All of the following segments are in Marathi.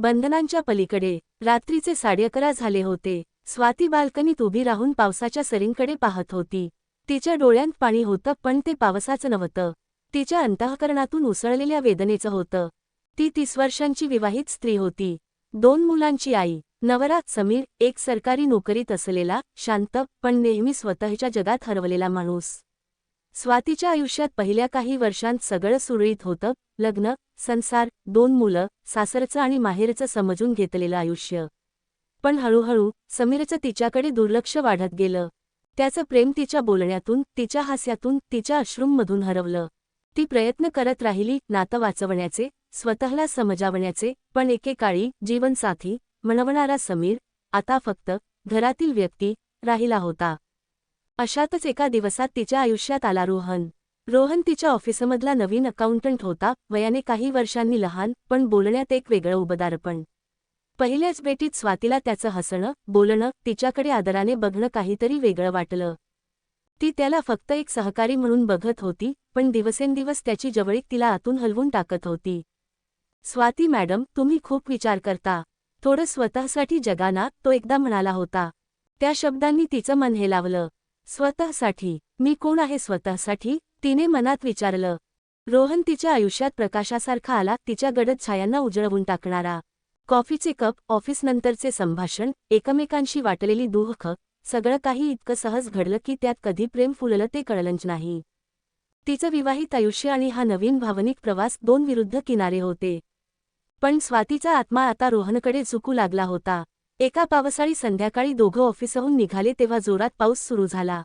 बंधनांच्या पलीकडे रात्रीचे साडेअकरा झाले होते. स्वाती बाल्कनीत उभी राहून पावसाच्या सरींकडे पाहत होती. तिच्या डोळ्यांत पाणी होतं पण ते पावसाचं नव्हतं. तिच्या अंतःकरणातून उसळलेल्या वेदनेचं होतं. ती तीस वर्षांची विवाहित स्त्री होती. दोन मुलांची आई नवरा समीर एक सरकारी नोकरीत असलेला शांत पण नेहमी स्वतःच्या जगात हरवलेला माणूस. स्वातीच्या आयुष्यात पहिल्या काही वर्षांत सगळं सुरळीत होतं. लग्न संसार दोन मुलं सासरचं आणि माहेरचं समजून घेतलेलं आयुष्य. पण हळूहळू समीरचं तिच्याकडे दुर्लक्ष वाढत गेलं. त्याचं प्रेम तिच्या बोलण्यातून तिच्या हास्यातून तिच्या अश्रूंमधून हरवलं. ती प्रयत्न करत राहिली नातं वाचवण्याचे स्वतःला समजावण्याचे पण एकेकाळी जीवनसाथी म्हणवणारा समीर आता फक्त घरातील व्यक्ती राहिला होता. अशातच एका दिवसात तिच्या आयुष्यात आला रोहन. रोहन तिच्या ऑफिसमधला नवीन अकाउंटंट होता वयाने काही वर्षांनी लहान पण बोलण्यात एक वेगळं उबदारपण. पहिल्याच भेटीत स्वातीला त्याचं हसणं बोलणं तिच्याकडे आदराने बघणं काहीतरी वेगळं वाटलं. ती त्याला फक्त एक सहकारी म्हणून बघत होती पण दिवसेंदिवस त्याची जवळीक तिला आतून हलवून टाकत होती. स्वाती मॅडम तुम्ही खूप विचार करता. थोडं स्वतःसाठी जगाना तो एकदा म्हणाला होता. त्या शब्दांनी तिचं मन हेलावलं. स्वतःसाठी. मी कोण आहे स्वतःसाठी? तिने मनात विचारलं. रोहन तिच्या आयुष्यात प्रकाशासारखा आला तिच्या गडद छायांना उजळवून टाकणारा. कॉफीचे कप ऑफिसनंतरचे संभाषण एकमेकांशी वाटलेली दुःख सगळं काही इतकं सहज घडलं की त्यात कधी प्रेम फुललं ते कळलंच नाही. तिचं विवाहित आयुष्य आणि हा नवीन भावनिक प्रवास दोन विरुद्ध किनारे होते. पण स्वातीचा आत्मा आता रोहनकडे झुकू लागला होता. एका पावसाळी संध्याकाळी दोघं ऑफिसहून निघाले तेव्हा जोरात पाऊस सुरू झाला.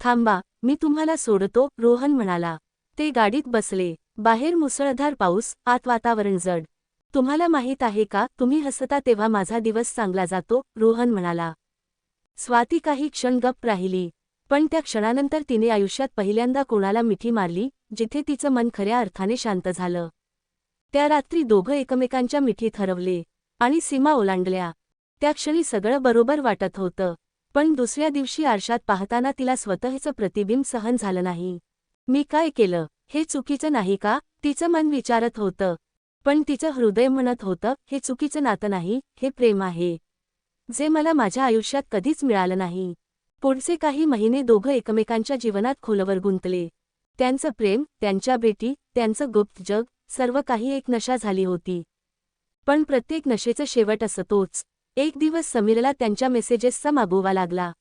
थांबा मी तुम्हाला सोडतो रोहन म्हणाला. ते गाडीत बसले. बाहेर मुसळधार पाऊस आत वातावरण जड. तुम्हाला माहीत आहे का तुम्ही हसता तेव्हा माझा दिवस चांगला जातो रोहन म्हणाला. स्वाती काही क्षण गप्प राहिली. पण त्या क्षणानंतर तिने आयुष्यात पहिल्यांदा कोणाला मिठी मारली जिथे तिचं मन खऱ्या अर्थाने शांत झालं. त्या रात्री दोघं एकमेकांच्या मिठीत हरवले आणि सीमा ओलांडल्या. त्या क्षणी सगळं बरोबर वाटत होतं. पण दुसऱ्या दिवशी आरशात पाहताना तिला स्वतःचं प्रतिबिंब सहन झालं नाही. मी काय केलं? हे चुकीचं नाही का? तिचं मन विचारत होतं. पण तिचं हृदय म्हणत होतं हे चुकीचं नातं नाही हे प्रेम आहे. जे मला माझ्या आयुष्यात कधीच मिळालं नाही. पुढचे काही महिने दोघं एकमेकांच्या जीवनात खोलवर गुंतले. त्यांचं प्रेम त्यांच्या भेटी त्यांचं गुप्त जग सर्व काही एक नशा झाली होती. पण प्रत्येक नशेचं शेवट असं तोच एक दिवस समीरला त्यांच्या मेसेजेसचा मागोवा लागला.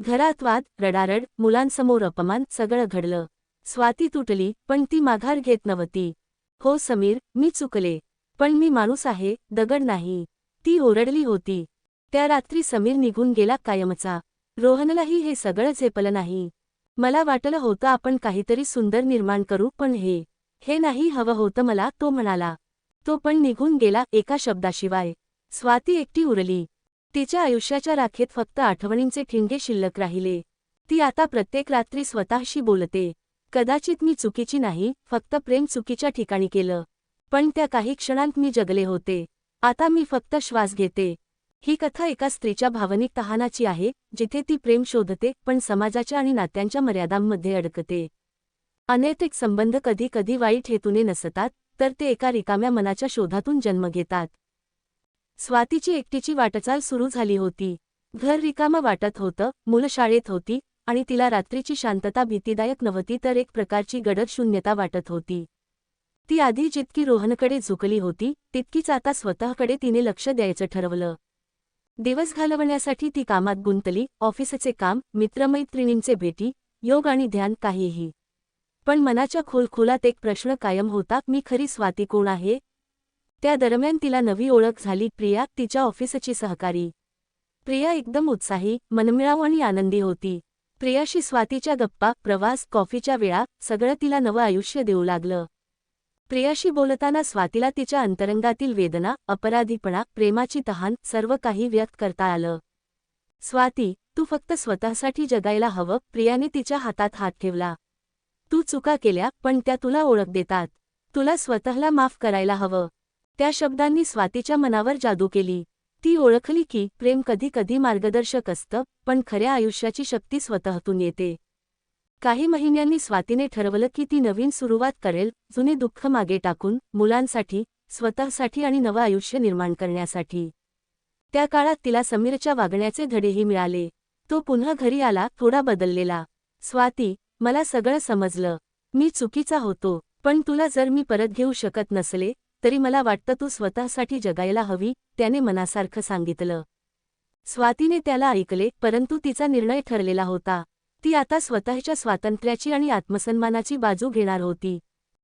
घरात वाद रडारड मुलांसमोर अपमान सगळं घडलं. स्वाती तुटली पण ती माघार घेत नव्हती. हो समीर मी चुकले. पण मी माणूस आहे दगड नाही. ती ओरडली होती. त्या रात्री समीर निघून गेला कायमचा. रोहनलाही हे सगळं झेपलं नाही. मला वाटलं होतं आपण काहीतरी सुंदर निर्माण करू पण हे हे नाही हवं होतं मला तो म्हणाला. तो पण निघून गेला एका शब्दाशिवाय. स्वाती एकटी उरली. तिच्या आयुष्याच्या राखेत फक्त आठवणींचे ठिणगे शिल्लक राहिले. ती आता प्रत्येक रात्री स्वतःशी बोलते. कदाचित मी चुकीची नाही फक्त प्रेम चुकीच्या ठिकाणी केलं. पण त्या काही क्षणांत मी जगले होते. आता मी फक्त श्वास घेते. ही कथा एका स्त्रीच्या भावनिक तहानाची आहे जिथे ती प्रेम शोधते पण समाजाच्या आणि नात्यांच्या मर्यादांमध्ये अडकते. अनैतिक संबंध कधी कधी वाईट हेतूने नसतात तर ते एका रिकाम्या मनाच्या शोधातून जन्म घेतात. स्वातीची एकटीची वाटचाल सुरू झाली होती. घर रिकामं वाटत होतं मुलं शाळेत होती आणि तिला रात्रीची शांतता भीतीदायक नव्हती तर एक प्रकारची गडद शून्यता वाटत होती. ती आधी जितकी रोहनकडे झुकली होती तितकीच आता स्वतःकडे तिने लक्ष द्यायचं ठरवलं. दिवस घालवण्यासाठी ती कामात गुंतली ऑफिसचे काम मित्रमैत्रिणींचे भेटी योग आणि ध्यान काहीही. पण मनाच्या खोलखोलात एक प्रश्न कायम होता मी खरी स्वाती कोण आहे? त्या दरम्यान तिला नवी ओळख झाली. प्रिया तिच्या ऑफिसची सहकारी. प्रिया एकदम उत्साही मनमिळाव आणि आनंदी होती. प्रियाशी स्वातीच्या गप्पा प्रवास कॉफीच्या वेळा सगळं तिला नवं आयुष्य देऊ लागलं. प्रियाशी बोलताना स्वातीला तिच्या अंतरंगातील वेदना अपराधीपणा प्रेमाची तहान सर्व काही व्यक्त करता आलं. स्वाती तू फक्त स्वतःसाठी जगायला हवं. प्रियाने तिच्या हातात हात ठेवला. तू चुका केल्या पण त्या तुला ओळख देतात. तुला स्वतःला माफ करायला हवं. त्या शब्दांनी स्वातीच्या मनावर जादू केली. ती ओळखली की प्रेम कधी कधी मार्गदर्शक असतं पण खऱ्या आयुष्याची शक्ती स्वतःतून येते. काही महिन्यांनी स्वातीने ठरवलं की ती नवीन सुरुवात करेल जुने दुःख मागे टाकून मुलांसाठी स्वतःसाठी आणि नवं आयुष्य निर्माण करण्यासाठी. त्या काळात तिला समीरच्या वागण्याचे धडेही मिळाले. तो पुन्हा घरी आला थोडा बदललेला. स्वाती मला सगळं समजलं. मी चुकीचा होतो पण तुला जर मी परत घेऊ शकत नसले तरी मला वाटतं तू स्वतःसाठी जगायला हवी त्याने मनासारखं सांगितलं. स्वातीने त्याला ऐकले परंतु तिचा निर्णय ठरलेला होता. ती आता स्वतःच्या स्वातंत्र्याची आणि आत्मसन्मानाची बाजू घेणार होती.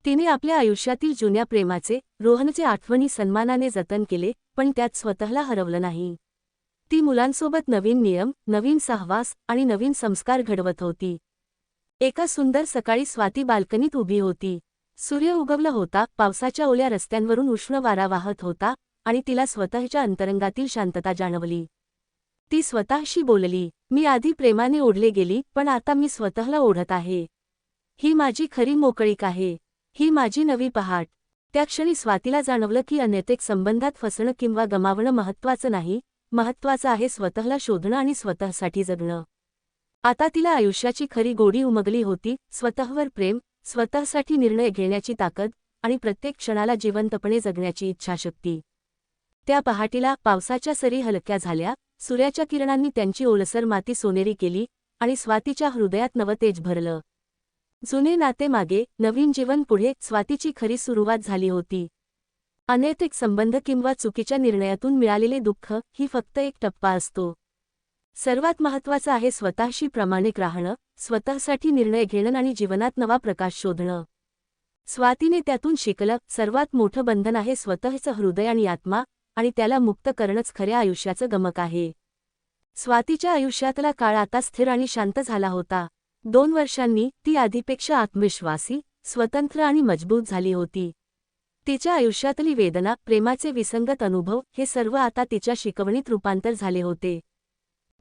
तिने आपल्या आयुष्यातील जुन्या प्रेमाचे रोहनचे आठवणी सन्मानाने जतन केले पण त्यात स्वतःला हरवलं नाही. ती मुलांसोबत नवीन नियम नवीन सहवास आणि नवीन संस्कार घडवत होती. एका सुंदर सकाळी स्वाती बाल्कनीत उभी होती. सूर्य उगवला होता पावसाच्या ओल्या रस्त्यांवरून उष्ण वारा वाहत होता आणि तिला स्वतःच्या अंतरंगातील शांतता जाणवली. ती स्वतःशी बोलली मी आधी प्रेमाने ओढले गेली पण आता मी स्वतःला ओढत आहे. ही माझी खरी मोकळीक आहे. ही माझी नवी पहाट. त्या क्षणी स्वातीला जाणवलं की अनैतिक संबंधात फसणं किंवा गमावणं महत्त्वाचं नाही महत्त्वाचं आहे स्वतःला शोधणं आणि स्वतःसाठी जगणं. आता तिला आयुष्याची खरी गोडी उमगली होती स्वतःवर प्रेम स्वतःसाठी निर्णय घेण्याची ताकद आणि प्रत्येक क्षणाला जिवंतपणे जगण्याची इच्छाशक्ती. त्या पहाटीला पावसाच्या सरी हलक्या झाल्या सूर्याच्या किरणांनी त्यांची ओलसर माती सोनेरी केली आणि स्वातीच्या हृदयात नवतेज भरलं. जुने नाते मागे नवीन जीवन पुढे स्वातीची खरी सुरुवात झाली होती. अनैतिक संबंध किंवा चुकीच्या निर्णयातून मिळालेले दुःख ही फक्त एक टप्पा असतो. सर्वात महत्त्वाचं आहे स्वतःशी प्रामाणिक राहणं स्वतःसाठी निर्णय घेणं आणि जीवनात नवा प्रकाश शोधणं. स्वातीने त्यातून शिकलं सर्वात मोठं बंधन आहे स्वतःचं हृदय आणि आत्मा आणि त्याला मुक्त करणंच खऱ्या आयुष्याचं गमक आहे. स्वातीच्या आयुष्यातला काळ आता स्थिर आणि शांत झाला होता. दोन वर्षांनी ती आधीपेक्षा आत्मविश्वासी स्वतंत्र आणि मजबूत झाली होती. तिच्या आयुष्यातली वेदना प्रेमाचे विसंगत अनुभव हे सर्व आता तिच्या शिकवणीत रूपांतर झाले होते.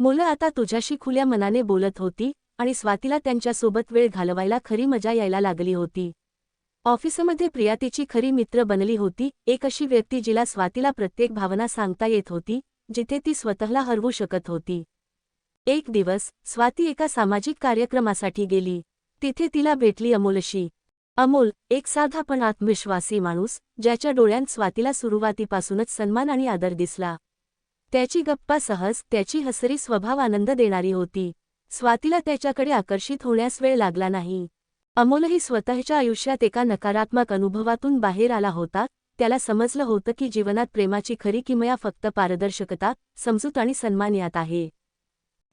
मुलं आता तुझ्याशी खुल्या मनाने बोलत होती आणि स्वातीला त्यांच्यासोबत वेळ घालवायला खरी मजा यायला लागली होती. ऑफिसमध्ये प्रिया तिची खरी मित्र बनली होती एक अशी व्यक्ती जिला स्वातीला प्रत्येक भावना सांगता येत होती जिथे ती स्वतःला हरवू शकत होती. एक दिवस स्वाती एका सामाजिक कार्यक्रमासाठी गेली. तिथे तिला भेटली अमोलशी. अमोल एक साधा पण आत्मविश्वासी माणूस ज्याच्या डोळ्यांत स्वातीला सुरुवातीपासूनच सन्मान आणि आदर दिसला. त्याची गप्पा सहज त्याची हसरी स्वभाव आनंद देणारी होती. स्वातीला त्याच्याकडे आकर्षित होण्यास वेळ लागला नाही. अमोलही स्वतःच्या आयुष्यात एका नकारात्मक अनुभवातून बाहेर आला होता. त्याला समजलं होतं की जीवनात प्रेमाची खरी किमया फक्त पारदर्शकता समजूत आणि सन्मान यात आहे.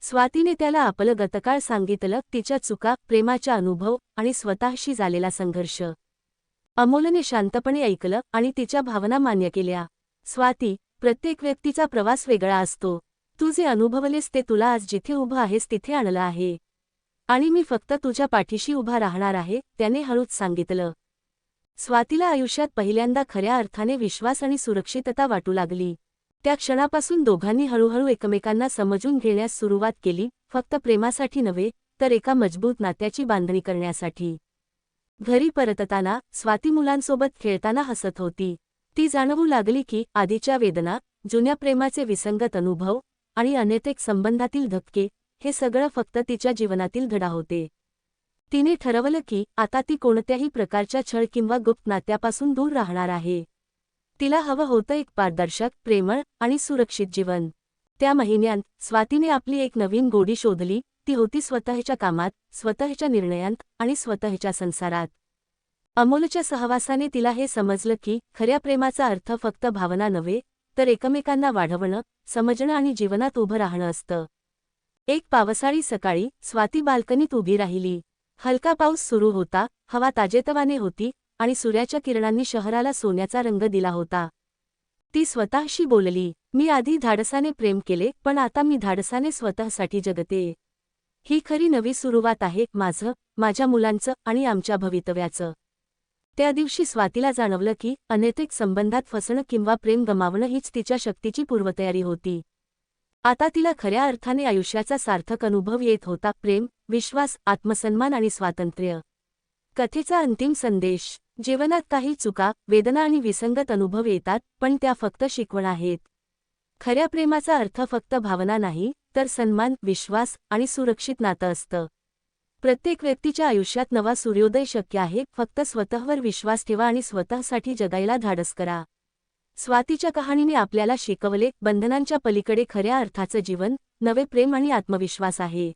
स्वातीने त्याला आपलं गतकाळ सांगितलं तिच्या चुका प्रेमाचा अनुभव आणि स्वतःशी झालेला संघर्ष. अमोलने शांतपणे ऐकलं आणि तिच्या भावना मान्य केल्या. स्वाती प्रत्येक व्यक्तीचा प्रवास वेगळा असतो. तू जे अनुभवलेस ते तुला आज जिथे उभं आहेस तिथे आणलं आहे. आणि मी फक्त तुझ्या पाठीशी उभा राहणार आहे त्याने हळूच सांगितलं. स्वातीला आयुष्यात पहिल्यांदा खऱ्या अर्थाने विश्वास आणि सुरक्षितता वाटू लागली. त्या क्षणापासून दोघांनी हळूहळू एकमेकांना समजून घेण्यास सुरुवात केली फक्त प्रेमासाठी नव्हे तर एका मजबूत नात्याची बांधणी करण्यासाठी. घरी परतताना स्वाती मुलांसोबत खेळताना हसत होती. ती जाणवू लागली की आधीच्या वेदना जुन्या प्रेमाचे विसंगत अनुभव आणि अनैतिक संबंधातील धक्के हे सगळं फक्त तिच्या जीवनातील धडा होते. तिने ठरवलं की आता ती कोणत्याही प्रकारच्या छळ किंवा गुप्त नात्यापासून दूर राहणार आहे. तिला हवं होतं एक पारदर्शक प्रेमळ आणि सुरक्षित जीवन. त्या महिन्यांत स्वातीने आपली एक नवीन गोडी शोधली ती होती स्वतःच्या कामात स्वतःच्या निर्णयांत आणि स्वतःच्या संसारात. अमोलच्या सहवासाने तिला हे समजलं की खऱ्या प्रेमाचा अर्थ फक्त भावना नव्हे तर एकमेकांना वाढवणं समजणं आणि जीवनात उभं राहणं असतं. एक पावसाळी सकाळी स्वाती बाल्कनीत उभी राहिली. हलका पाऊस सुरू होता हवा ताजेतवाने होती आणि सूर्याच्या किरणांनी शहराला सोन्याचा रंग दिला होता. ती स्वतःशी बोलली मी आधी धाडसाने प्रेम केले पण आता मी धाडसाने स्वतःसाठी जगते. ही खरी नवी सुरुवात आहे माझं माझ्या मुलांचं आणि आमच्या भवितव्याचं. त्या दिवशी स्वातीला जाणवलं की अनैतिक संबंधात फसणं किंवा प्रेम गमावणं हीच तिच्या शक्तीची पूर्वतयारी होती. आता तिला खऱ्या अर्थाने आयुष्याचा सार्थक अनुभव येत होता प्रेम विश्वास आत्मसन्मान आणि स्वातंत्र्य. कथेचा अंतिम संदेश जीवनात काही चुका वेदना आणि विसंगत अनुभव येतात पण त्या फक्त शिकवण आहेत. खऱ्या प्रेमाचा अर्थ फक्त भावना नाही तर सन्मान विश्वास आणि सुरक्षित नातं असतं. प्रत्येक व्यक्तीच्या आयुष्यात नवा सूर्योदय शक्य आहे फक्त स्वतःवर विश्वास ठेवा आणि स्वतःसाठी जगायला धाडस करा. स्वातीच्या कहाणीने आपल्याला शिकवले बंधनांच्या पलीकडे खऱ्या अर्थाचं जीवन नवे प्रेम आणि आत्मविश्वास आहे.